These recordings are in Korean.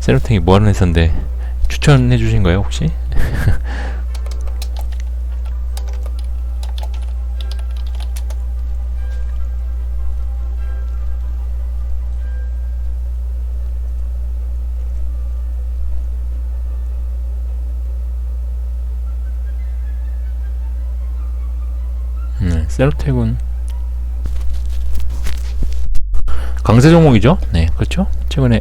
세로탱이 뭐하는 회사인데 추천해 주신 거예요 혹시? 네, 세로텍은 강세 종목이죠? 네, 그렇죠? 최근에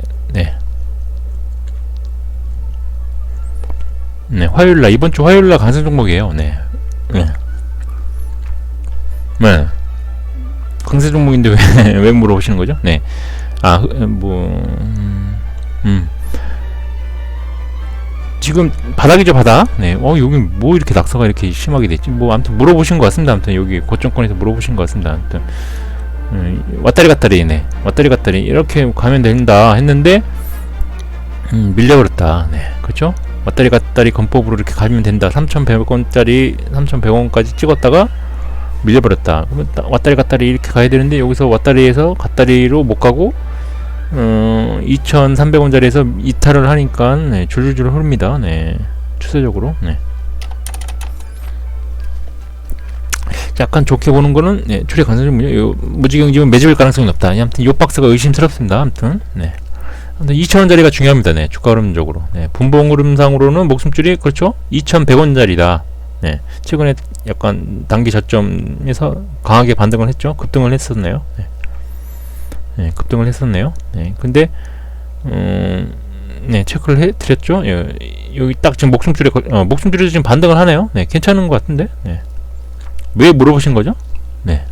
네. 네, 화요일 날 이번 주 화요일 날 강세 종목이에요. 네. 네. 네. 강세 종목인데 왜, 왜 물어보시는 거죠? 네. 아, 흐- 뭐 음, 음. 지금 바닥이죠, 바닥. 네. 어, 여기 뭐 이렇게 낙서가 이렇게 심하게 됐지? 뭐 아무튼 물어보신 것 같습니다. 아무튼 여기 고점권에서 물어보신 것 같습니다. 아무튼 음, 왔다리 갔다리 네. 왔다리 갔다리 이렇게 가면 된다 했는데 음, 밀려버렸다. 네. 그렇죠? 왔다리 갔다리 건법으로 이렇게 가면 된다. 3,100원짜리 3,100원까지 찍었다가 밀려버렸다. 그러면 따- 왔다리 갔다리 이렇게 가야 되는데 여기서 왔다리에서 갔다리로 못 가고 어, 2,300원짜리에서 이탈을 하니까 네, 줄줄줄 흐릅니다. 네. 추세적으로. 네. 약간 좋게 보는 거는 네, 출입 가능성이 요 무지경 지금 매집일 가능성이 높다. 아무튼 요 박스가 의심스럽습니다. 아무튼 네. 아무튼 2,000원짜리가 중요합니다. 네, 주가 흐름적으로. 네, 분봉 흐름상으로는 목숨줄이 그렇죠? 2,100원짜리다. 네, 최근에 약간 단기 저점에서 강하게 반등을 했죠. 급등을 했었네요. 네, 네 급등을 했었네요. 네, 근데 음, 네 체크를 해 드렸죠. 예, 여기 딱 지금 목숨줄에 걸- 어, 목숨줄에서 지금 반등을 하네요. 네, 괜찮은 것 같은데. 네. 왜 물어보신 거죠? 네,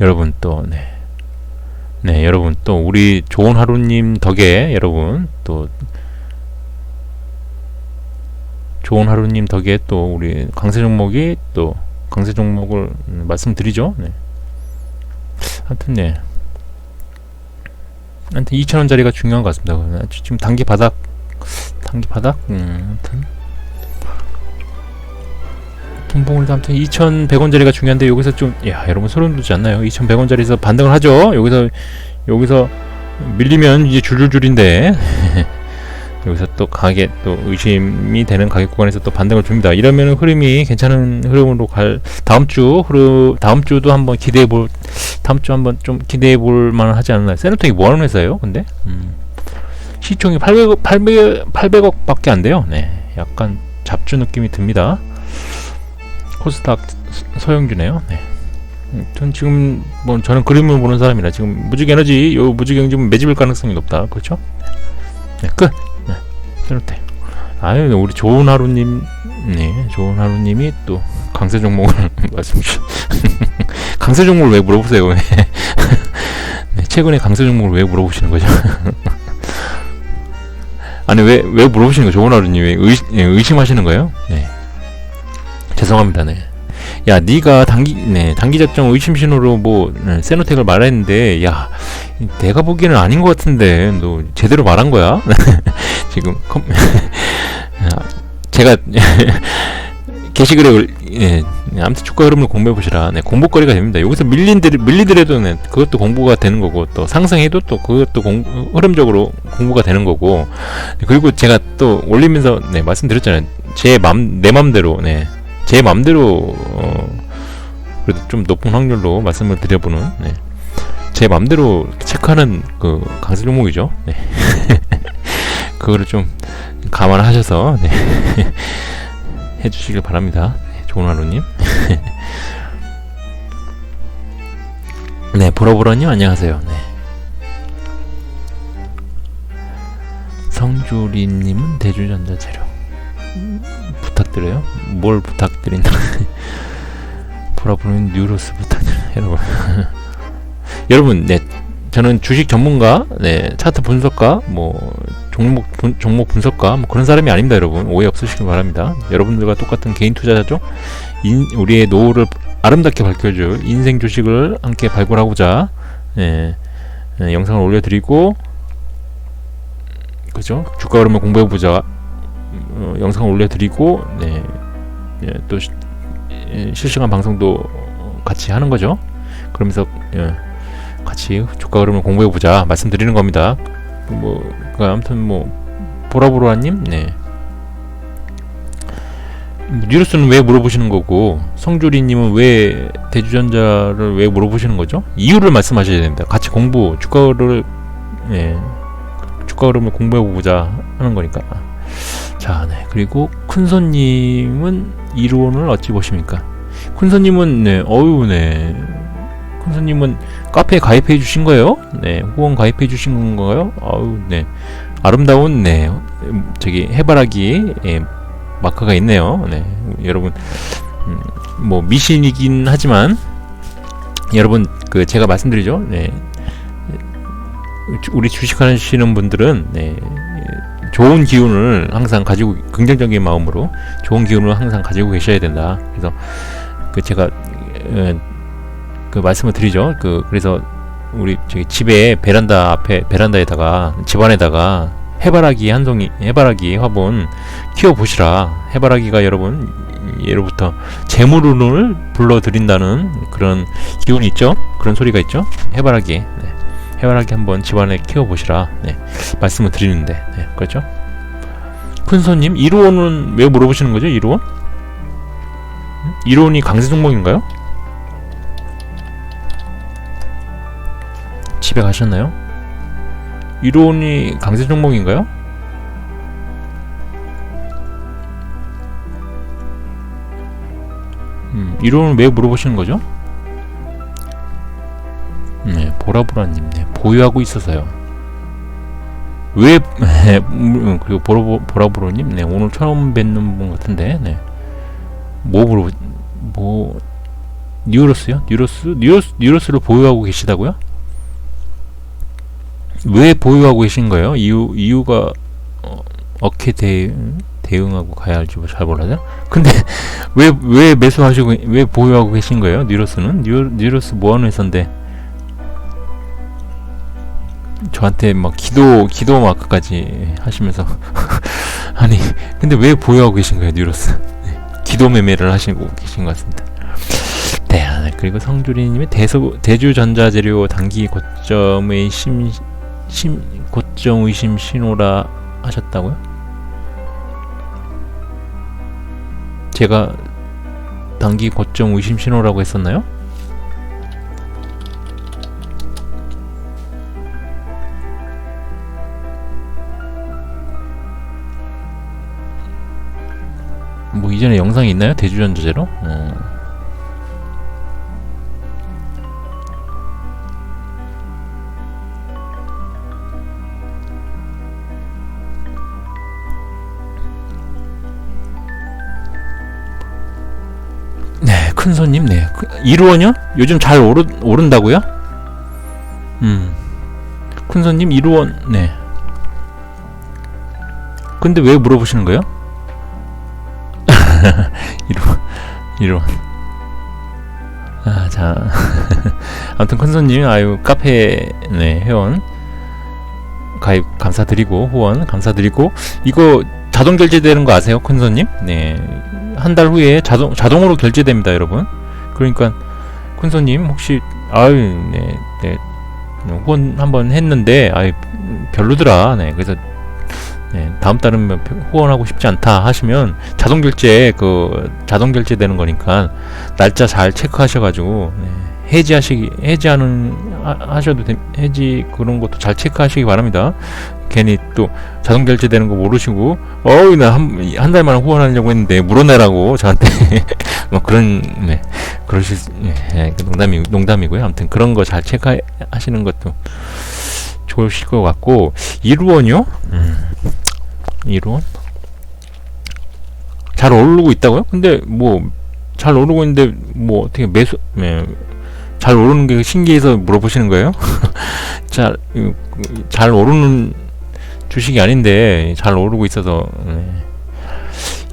여러분 또 네. 네, 여러분 또 우리 좋은 하루님 덕에 여러분 또 좋은 하루님 덕에 또 우리 강세 종목이 또 강세 종목을 음, 말씀드리죠. 네. 하여튼 네. 하여튼 2,000원짜리가 중요한 것 같습니다. 지금 단기 바닥 단기 바닥 음, 하여튼 분봉을 아무튼 2,100원짜리가 중요한데 여기서 좀 야 여러분 소름 돋지 않나요? 2,100원짜리에서 반등을 하죠. 여기서 여기서 밀리면 이제 줄줄줄인데 여기서 또 강하게 또 의심이 되는 가격 구간에서 또 반등을 줍니다. 이러면 흐름이 괜찮은 흐름으로 갈 다음 주 흐름 다음 주도 한번 기대해 볼 다음 주 한번 좀 기대해 볼 만한 하지 않나. 세노텍이 뭐 하는 회사예요? 근데 음. 시총이 800억 800 800억밖에 안 돼요. 네. 약간 잡주 느낌이 듭니다. 코스닥 서- 서영주네요. 네. 음, 전 지금 뭐 저는 그림을 보는 사람이라 지금 무직 에너지 요 무직 경지 매집일 가능성이 높다. 그렇죠? 네, 끝. 네. 세로테. 아유, 우리 좋은 하루님, 네, 좋은 하루님이 또 강세 종목을 말씀 주셨. 강세 종목을 왜 물어보세요? 왜? 네, 최근에 강세 종목을 왜 물어보시는 거죠? 아니 왜 왜 물어보시는 거죠, 좋은 하루님? 왜 의, 예, 의심하시는 거예요? 네. 죄송합니다. 네. 야, 네가 단기 네, 단기 작정 의심 신호로 뭐 네, 세노텍을 말했는데 야, 내가 보기에는 아닌 것 같은데 너 제대로 말한 거야? 지금 컴 야, 제가 게시글에 올- 예, 아무튼 주가 흐름을 공부해 보시라. 네, 공부거리가 됩니다. 여기서 밀린들 밀리더라도 네, 그것도 공부가 되는 거고 또 상승해도 또 그것도 공, 흐름적으로 공부가 되는 거고 그리고 제가 또 올리면서 네, 말씀드렸잖아요. 제 맘 내 맘대로 네. 제 맘대로 어, 그래도 좀 높은 확률로 말씀을 드려보는 네. 제 맘대로 체크하는 그 강세 종목이죠. 네. 그거를 좀 감안하셔서 네. 해주시길 바랍니다. 네, 좋은 하루님. 네, 보라보라님 안녕하세요. 네. 성주리님은 대주전자 재료. 부탁드려요. 뭘 부탁드린다. 보라보는 뉴로스 부탁드려요. 여러분. 여러분, 네. 저는 주식 전문가, 네. 차트 분석가, 뭐, 종목, 분, 종목 분석가, 뭐 그런 사람이 아닙니다, 여러분. 오해 없으시길 바랍니다. 여러분들과 똑같은 개인 투자자죠. 인, 우리의 노후를 아름답게 밝혀줄 인생 주식을 함께 발굴하고자, 예, 예, 영상을 올려드리고, 그죠? 주가 흐름을 공부해보자. 어, 영상을 올려드리고 네, 예, 또 시, 예, 실시간 방송도 같이 하는 거죠. 그러면서 예, 같이 주가 흐름을 공부해 보자 말씀드리는 겁니다. 뭐그 아무튼 뭐 보라보라님 네 뉴로스는 왜 물어보시는 거고 성조리님은 왜 대주전자를 왜 물어보시는 거죠? 이유를 말씀하셔야 됩니다. 같이 공부 주가를 예 주가 흐름을 공부해 보자 하는 거니까. 자, 네 그리고 큰손님은 이론을 어찌 보십니까? 큰손님은 네 어유 네 큰손님은 카페에 가입해 주신 거예요? 네 후원 가입해 주신 건가요? 아유 네 아름다운 네 음, 저기 해바라기 예, 마크가 있네요. 네, 여러분 음, 뭐 미신이긴 하지만 여러분 그 제가 말씀드리죠. 네, 주- 우리 주식하시는 분들은 네, 좋은 기운을 항상 가지고 긍정적인 마음으로 좋은 기운을 항상 가지고 계셔야 된다. 그래서 그 제가 어, 그 말씀을 드리죠. 그 그래서 우리 저기 집에 베란다 앞에 베란다에다가 집안에다가 해바라기 한 송이 해바라기 화분 키워 보시라. 해바라기가 여러분 예로부터 재물운을 불러들인다는 그런 기운이 있죠. 그런 소리가 있죠. 해바라기. 네. 해바라기 한번 집안에 키워 보시라. 네. 말씀을 드리는데. 네. 그렇죠? 큰 손님, 이로원은 왜 물어보시는 거죠? 이로원? 음? 이로원이 강세 종목인가요? 집에 가셨나요? 이론이 강세 종목인가요? 음, 이론을 왜 물어보시는 거죠? 네, 보라보라님, 네, 보유하고 있어서요. 왜, 음, 그리고 보라, 보라보라님, 네, 오늘 처음 뵙는 분 같은데, 네. 뭐 물어보, 뭐, 뉴로스요? 뉴로스? 뉴로스, 뉴로스를 보유하고 계시다고요? 왜 보유하고 계신 거예요? 이유 이유가 어, 어떻게 대, 대응하고 가야 할지 뭐잘 몰라요. 근데 왜 왜 매수하시고 왜 보유하고 계신 거예요? 뉴로스는 뉴, 뉴로스 뭐하는 회사인데 저한테 막 기도 기도 마크까지 하시면서 아니 근데 왜 보유하고 계신 거예요, 뉴로스? 네, 기도 매매를 하시고 계신 것 같습니다. 네, 아, 그리고 성주리님이 대수 대주전자재료 단기 고점의 심 심, 고점 의심 신호라 하셨다고요? 제가 단기 고점 의심 신호라고 했었나요? 이전에 영상이 있나요? 대주전자제로? 어. 네, 큰 손님, 네. 그- 이루원요? 요즘 잘 오르, 오른다고요? 음. 큰 손님, 이루원, 네. 근데 왜 물어보시는 거예요? 이루원, 이루원. 아, 자. 아무튼 큰 손님, 아유, 카페, 네, 회원. 가입 감사드리고, 후원 감사드리고, 이거 자동 결제되는 거 아세요? 큰 손님? 네. 한 달 후에 자동 자동으로 결제됩니다, 여러분. 그러니까 큰손님 혹시 아유 네, 네 후원 한번 했는데 아유 별로더라. 네 그래서 네, 다음 달은 뭐 후원하고 싶지 않다 하시면 자동 결제 그 자동 결제 되는 거니까 날짜 잘 체크하셔 가지고 네, 해지하시기 해지하는 하, 하셔도 돼, 해지 그런 것도 잘 체크하시기 바랍니다. 괜히 또 자동 결제되는 거 모르시고 어우 나한 한 달만 후원하려고 했는데 물어내라고 저한테 뭐 그런 네 그러실 수- 예, 예, 그 농담이 농담이고요. 아무튼 그런 거 잘 체크하시는 것도 좋으실 것 같고 이루원요? 음, 이루원 잘 오르고 있다고요? 근데 뭐 잘 오르고 있는데 뭐 어떻게 매수 예, 잘 오르는 게 신기해서 물어보시는 거예요? 잘, 음, 잘 오르는 주식이 아닌데 잘 오르고 있어서 네.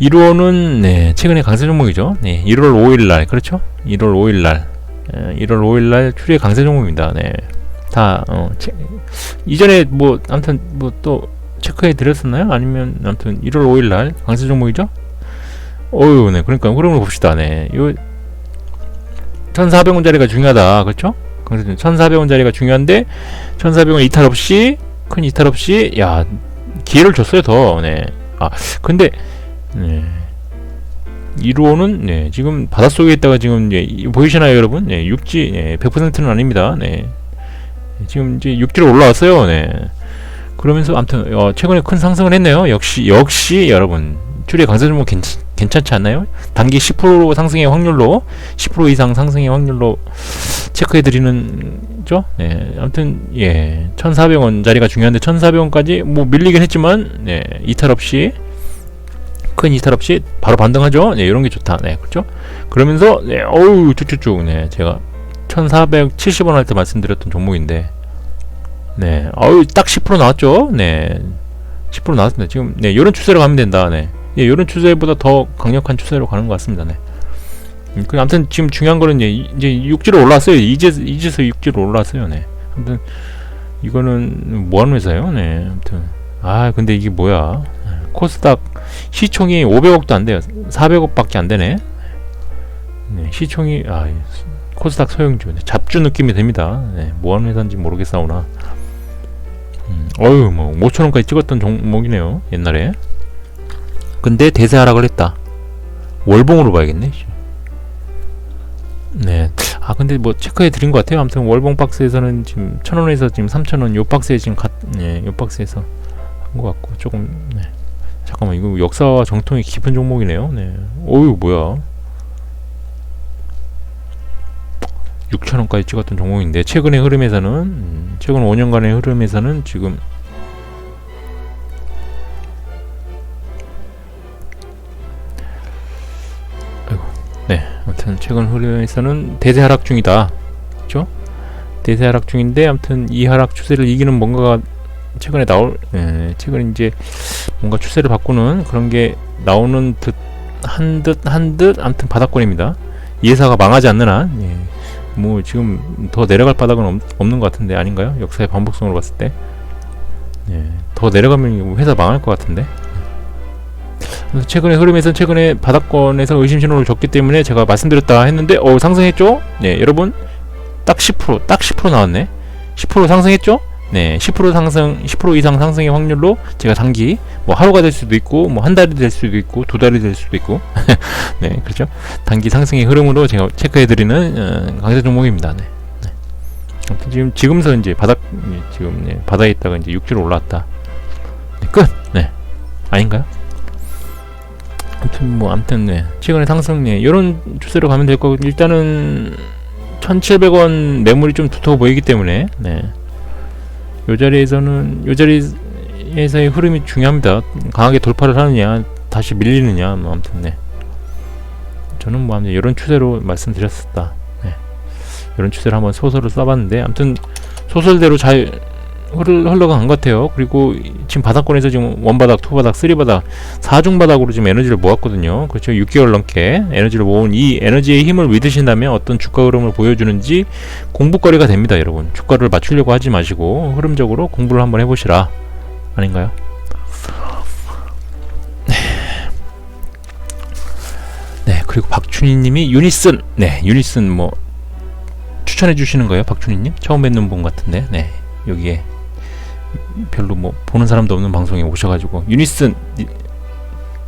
1호는 네, 최근에 강세 종목이죠. 네, 1월 5일 날 그렇죠? 1월 5일 날 에, 1월 5일 날 추리의 강세 종목입니다. 네. 다 어, 체, 이전에 뭐 아무튼 뭐또 체크해 드렸었나요? 아니면 아무튼 1월 5일 날 강세 종목이죠? 어유, 네. 그러니까 흐름을 봅시다. 네. 요 1,400원짜리가 중요하다. 그렇죠? 강세 1,400원짜리가 중요한데 1,400원 이탈 없이 큰 이탈 없이 야 기회를 줬어요 더. 네. 아 근데 네. 1호는 네, 지금 바닷속에 있다가 지금 예, 이- 보이시나요 여러분? 네, 육지 예, 100%는 아닙니다. 네. 지금 이제 육지로 올라왔어요. 네. 그러면서 아무튼 어, 최근에 큰 상승을 했네요. 역시 역시 여러분 추리의 강세 종목 괜찮, 괜찮지 않나요? 단기 10% 상승의 확률로 10% 이상 상승의 확률로 체크해 드리는 죠? 네. 아무튼 예. 1,400원짜리가 중요한데 1,400원까지 뭐 밀리긴 했지만 네. 이탈 없이 큰 이탈 없이 바로 반등하죠. 네, 이런 게 좋다. 네, 그렇죠? 그러면서 네, 어우 쭉쭉쭉 네, 제가 1,470원 할 때 말씀드렸던 종목인데 네, 어우 딱10% 나왔죠. 네, 10% 나왔습니다. 지금 네, 이런 추세로 가면 된다. 네, 예, 이런 추세보다 더 강력한 추세로 가는 것 같습니다. 네. 음, 그 아무튼 지금 중요한 거는 이제, 이- 이제 육지로 올라왔어요. 이제 이제서 육지로 올라왔어요. 네. 아무튼 이거는 뭐 하는 회사예요? 네. 아무튼 아 근데 이게 뭐야? 네, 코스닥 시총이 500억도 안 돼요. 400억밖에 안 되네. 네, 시총이 아 코스닥 소형주 잡주 느낌이 됩니다. 네, 뭐 하는 회사인지 모르겠사오나. 음, 어유 뭐 5천 원까지 찍었던 종목이네요. 옛날에. 근데 대세 하락을 했다. 월봉으로 봐야겠네. 씨. 네. 아 근데 뭐 체크해 드린 것 같아요. 아무튼 월봉 박스에서는 지금 천 원에서 지금 삼천 원. 요 박스에 지금 갓, 네, 요 박스에서 한 것 같고 조금. 네. 잠깐만 이거 역사와 정통이 깊은 종목이네요. 네. 어유 뭐야? 6천 원까지 찍었던 종목인데 최근의 흐름에서는 음, 최근 5년간의 흐름에서는 지금 네 아무튼 최근 흐름에서는 대세 하락 중이다 그렇죠? 대세 하락 중인데 아무튼 이 하락 추세를 이기는 뭔가가 최근에 나올 예, 최근 이제 뭔가 추세를 바꾸는 그런 게 나오는 듯 한 듯 한듯 아무튼 바닥권입니다. 이 회사가 망하지 않는 한, 예, 뭐 지금 더 내려갈 바닥은 없, 없는 것 같은데 아닌가요? 역사의 반복성으로 봤을 때, 예, 더 내려가면 회사 망할 것 같은데. 그래서 최근의 흐름에서 최근에 바닥권에서 의심 신호를 줬기 때문에 제가 말씀드렸다 했는데 어 상승했죠? 네 여러분 딱 10%딱 10% 나왔네 10% 상승했죠? 네, 10% 상승, 10% 이상 상승의 확률로 제가 단기 뭐 하루가 될 수도 있고 뭐 한 달이 될 수도 있고 두 달이 될 수도 있고 네, 그렇죠. 단기 상승의 흐름으로 제가 체크해드리는 어, 강세 종목입니다. 네. 네. 지금 지금서 이제 바닥 예, 지금 네, 바닥에 있다가 이제 육지로 올라왔다. 네, 끝. 네, 아닌가요? 아무튼 뭐 아무튼 네 최근에 상승 네 이런 추세로 가면 될 거고 일단은 1,700원 매물이 좀 두터워 보이기 때문에 네. 요 자리에서는 요 자리에서의 흐름이 중요합니다. 강하게 돌파를 하느냐, 다시 밀리느냐, 뭐 아무튼 네. 저는 뭐 아무튼 이런 추세로 말씀드렸었다. 네. 이런 추세를 한번 소설을 써봤는데, 아무튼 소설대로 잘 흘러, 흘러간 것 같아요. 그리고 이- 지금 바닥권에서 지금 원바닥, 투바닥, 쓰리바닥, 사중바닥으로 지금 에너지를 모았거든요. 그렇죠. 6개월 넘게 에너지를 모은 이 에너지의 힘을 믿으신다면 어떤 주가 흐름을 보여주는지 공부거리가 됩니다, 여러분. 주가를 맞추려고 하지 마시고 흐름적으로 공부를 한번 해보시라. 아닌가요? 네. 네, 그리고 박춘희님이 유니슨, 네, 유니슨 뭐 추천해 주시는 거예요, 박춘희님? 처음 뵙는 분 같은데, 네, 여기에 별로 뭐 보는 사람도 없는 방송에 오셔가지고 유니슨 이-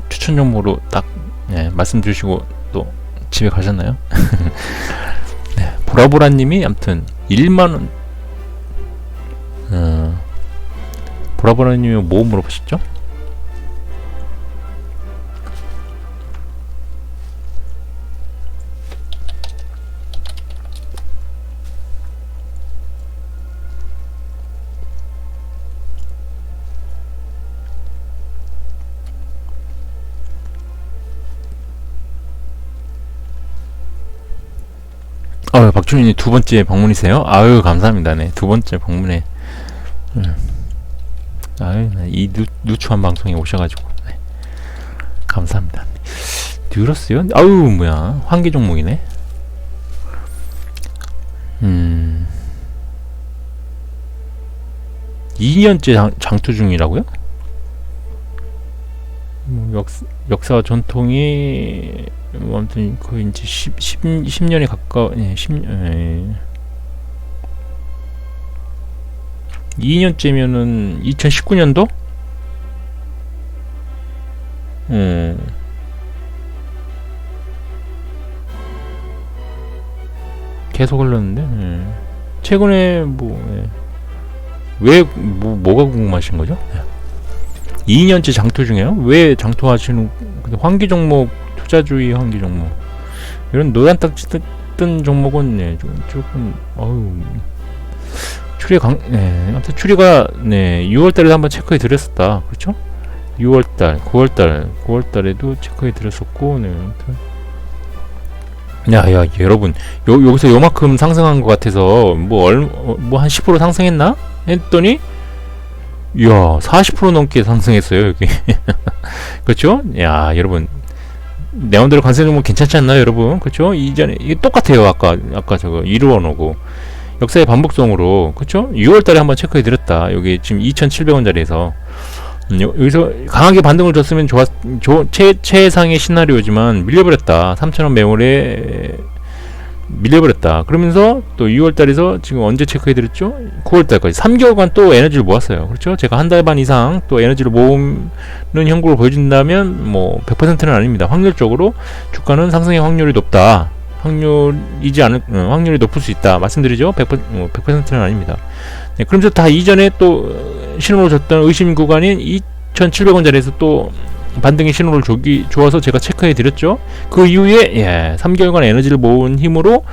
추천 정보로 딱 네, 말씀 주시고 또 집에 가셨나요? 네, 보라보라님이 아무튼 1만 원. 어, 보라보라님이 뭐 물어보셨죠? 아유, 박준희님 두 번째 방문이세요? 아유, 감사합니다. 네, 두 번째 방문에. 음. 아유, 네, 이 누, 누추한 방송에 오셔가지고. 네. 감사합니다. 뉴러스요? 아유, 뭐야. 환기 종목이네. 음. 2년째 장, 장투 중이라고요? 뭐 역, 역사와 전통이 뭐 아무튼 거의 이제 10, 10, 10년이 가까워 예, 10, 예. 2년째면은 2019년도? 음. 계속 흘렀는데 예. 최근에 뭐 예. 왜 뭐, 뭐가 궁금하신 거죠? 예. 2년째 장투 중에요? 왜 장투하시는 환기 종목 투자주의 환기 종목 이런 노란 딱지 뜬, 뜬 종목은 예, 좀, 조금 어우 추리 강, 네, 아무튼 추리가 네 6월달에 한번 체크해 드렸었다, 그렇죠? 6월달, 9월달, 9월달에도 체크해 드렸었고, 네, 아무튼 야, 야, 여러분, 요, 여기서 요만큼 상승한 것 같아서, 뭐, 얼, 어, 뭐한 10% 상승했나? 했더니, 이야, 40% 넘게 상승했어요, 여기. 그렇죠? 야, 여러분, 내원대로 관세 종목 괜찮지 않나요, 여러분? 그렇죠? 이전에, 이게 똑같아요, 아까, 아까 저거, 이루어놓고. 역사의 반복성으로, 그렇죠? 6월달에 한번 체크해 드렸다. 여기 지금 2,700원짜리에서. 음, 여- 여기서 강하게 반등을 줬으면 좋았, 조, 최, 최상의 시나리오지만 밀려버렸다. 3,000원 매물에 밀려버렸다. 그러면서 또 6월달에서 지금 언제 체크해드렸죠? 9월달까지 3개월간 또 에너지를 모았어요. 그렇죠? 제가 한 달 반 이상 또 에너지를 모으는 형국을 보여준다면 뭐 100%는 아닙니다. 확률적으로 주가는 상승의 확률이 높다. 확률이지 않을 어, 확률이 높을 수 있다. 말씀드리죠. 100%, 어, 100%는 아닙니다. 네, 그러면서 다 이전에 또 어, 신호를 줬던 의심 구간인 2,700원짜리에서 또 반등의 신호를 주기 좋아서 제가 체크해 드렸죠. 그 이후에 예, 3개월간 에너지를 모은 힘으로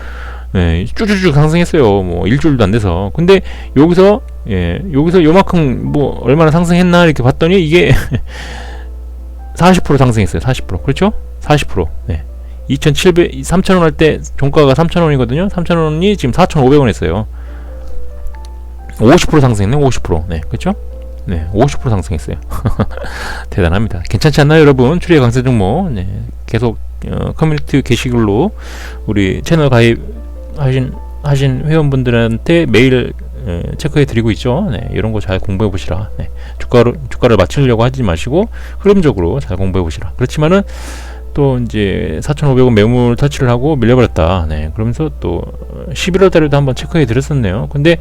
예, 쭈쭈쭈 상승했어요. 뭐 일주일도 안 돼서. 근데 여기서 예, 여기서 요만큼 뭐 얼마나 상승했나 이렇게 봤더니 이게 40% 상승했어요. 40%. 그렇죠? 40%. 네. 2,700 3,000원 할 때 종가가 3,000원이거든요. 3,000원이 지금 4,500원 했어요. 50% 상승했네. 50%. 네. 그렇죠? 네. 50% 상승했어요. 대단합니다. 괜찮지 않나요, 여러분? 추리의 강세 종목. 네. 계속 어, 커뮤니티 게시글로 우리 채널 가입하신 하신 회원분들한테 매일 에, 체크해 드리고 있죠. 네, 이런 거 잘 공부해 보시라. 네, 주가를 주가를 맞추려고 하지 마시고 흐름적으로 잘 공부해 보시라. 그렇지만은 또 이제 4,500원 매물 터치를 하고 밀려버렸다. 네, 그러면서 또 11월 달에도 한번 체크해 드렸었네요. 근데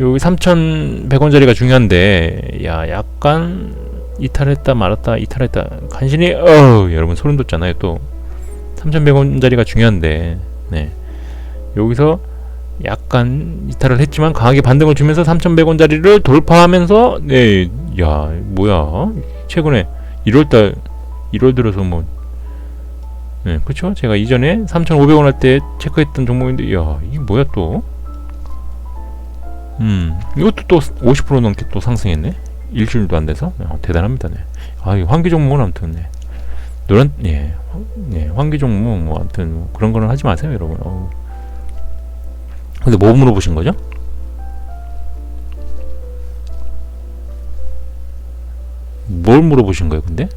여기 3,100원짜리가 중요한데 야 약간 이탈했다 말았다 이탈했다. 간신히 어 여러분 소름 돋잖아요 또. 3,100원짜리가 중요한데 네. 여기서 약간 이탈을 했지만 강하게 반등을 주면서 3,100원짜리를 돌파하면서 네 야 뭐야? 최근에 1월달 1월 들어서 뭐. 네, 그쵸? 제가 이전에 3,500원 할 때 체크했던 종목인데, 야, 이게 뭐야 또? 음, 이것도 또 50% 넘게 또 상승했네. 일주일도 안 돼서 야, 대단합니다. 네. 아, 이 환기 종목은 아무튼 네. 노란 예, 환- 예, 환기 종목 뭐 아무튼 뭐 그런 거는 하지 마세요, 여러분. 어우. 근데 뭐 물어보신 거죠? 뭘 물어보신 거예요, 근데?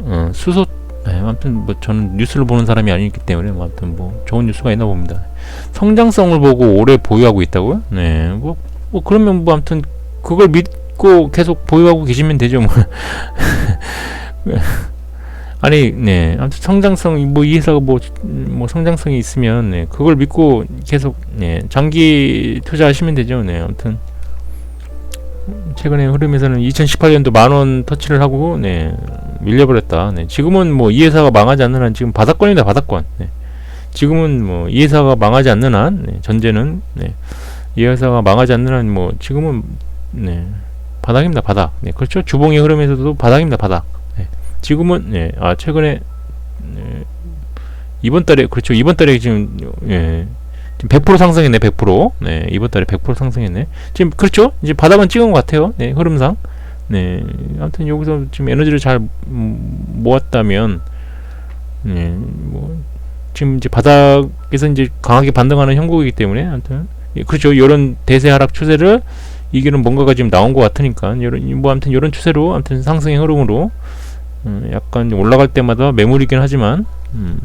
어, 수소 네, 아무튼 뭐 저는 뉴스를 보는 사람이 아니기 때문에 뭐 아무튼 뭐 좋은 뉴스가 있나 봅니다. 성장성을 보고 오래 보유하고 있다고요? 네, 뭐, 뭐 그러면 뭐 아무튼 그걸 믿고 계속 보유하고 계시면 되죠. 뭐. 아니, 네, 아무튼 성장성 뭐 이 회사가 뭐, 뭐 성장성이 있으면 네, 그걸 믿고 계속 네, 장기 투자하시면 되죠. 네, 아무튼 최근에 흐름에서는 2018년도 만원 터치를 하고 네, 밀려버렸다. 네, 지금은 뭐 이 회사가 망하지 않는 한 지금 바닥권이다 바닥권. 네. 지금은 뭐 이 회사가 망하지 않는 한 네, 전제는 네, 이 회사가 망하지 않는 한 뭐 지금은 네, 바닥입니다 바닥. 네, 그렇죠. 주봉의 흐름에서도 바닥입니다 바닥. 네, 지금은 네, 아 최근에 네, 이번 달에 그렇죠 이번 달에 지금 예, 지금 100% 상승했네 100%. 네, 이번 달에 100% 상승했네. 지금 그렇죠. 이제 바닥은 찍은 것 같아요. 네, 흐름상. 네, 아무튼 여기서 지금 에너지를 잘 음, 모았다면, 네, 뭐 지금 이제 바닥에서 이제 강하게 반등하는 형국이기 때문에, 아무튼 예, 그렇죠. 이런 대세 하락 추세를 이기는 뭔가가 지금 나온 것 같으니까, 이런 뭐 아무튼 이런 추세로, 아무튼 상승의 흐름으로 음, 약간 올라갈 때마다 매물이긴 하지만, 음,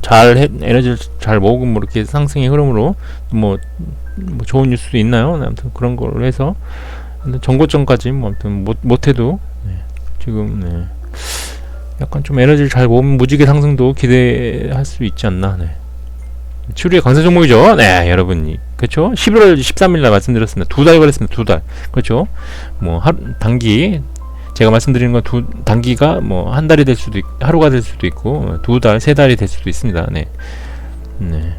잘 해- 에너지를 잘 모으고 뭐 이렇게 상승의 흐름으로 뭐, 뭐 좋은 뉴스도 있나요? 네, 아무튼 그런 걸로 해서. 정고점까지 뭐 아무튼 못 못해도 네, 지금 네. 약간 좀 에너지를 잘 모으면 무지개 상승도 기대할 수 있지 않나. 네. 추리의 강세 종목이죠. 네, 여러분. 그렇죠? 11월 13일 날 말씀드렸습니다. 두 달 걸렸습니다. 두 달. 그렇죠? 뭐 하루, 단기 제가 말씀드리는 건 두 단기가 뭐 한 달이 될 수도 있, 하루가 될 수도 있고 두 달, 세 달이 될 수도 있습니다. 네. 네.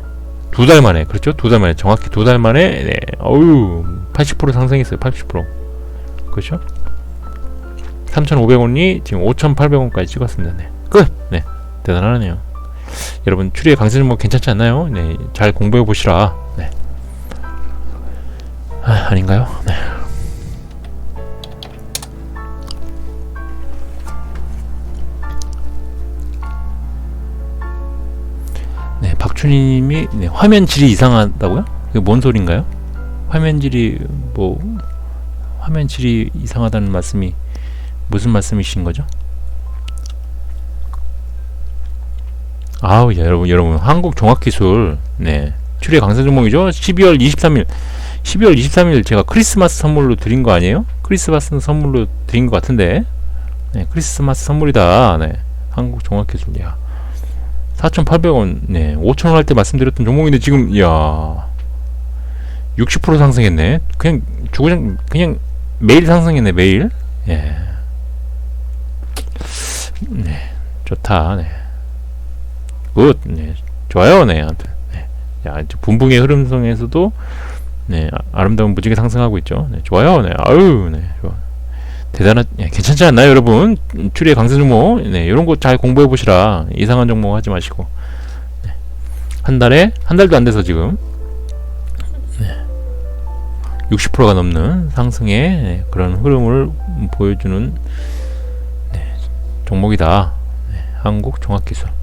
두 달 만에 그렇죠? 두 달 만에 정확히 두 달 만에 네. 어우, 80% 상승했어요. 80%. 그렇죠? 3,500원이 지금 5,800원까지 찍었습니다. 네. 끝. 네. 대단하네요. 여러분 추리의 강세 종목 괜찮지 않나요? 네. 잘 공부해 보시라. 네. 아, 아닌가요? 네. 네, 박춘희님이 네, 화면 질이 이상하다고요? 이게 뭔 소린가요? 화면 질이 뭐 화면 질이 이상하다는 말씀이 무슨 말씀이신 거죠? 아우 야, 여러분 여러분 한국 종합기술 네 출의 강세 종목이죠? 12월 23일 12월 23일 제가 크리스마스 선물로 드린 거 아니에요? 크리스마스 선물로 드린 것 같은데. 네 크리스마스 선물이다. 네 한국 종합기술 야. 4,800원 네 5,000원 할 때 말씀드렸던 종목인데 지금 야. 60% 상승했네. 그냥 주구장 그냥 매일 상승했네 매일. 예. 네 좋다 네 굿. 네. 좋아요. 네. 아무튼. 네. 야, 이제 분봉의 흐름성에서도 네, 아, 아름다운 무지개 상승하고 있죠. 네, 좋아요. 네. 아유, 네. 좋아. 대단한 예, 괜찮지 않나요, 여러분? 음, 추리의 강세 종목. 네, 이런 거 잘 공부해 보시라. 이상한 종목 하지 마시고. 네. 한 달에 한 달도 안 돼서 지금 네. 60%가 넘는 상승의 네, 그런 흐름을 보여주는 네, 종목이다. 네, 한국 종합기술.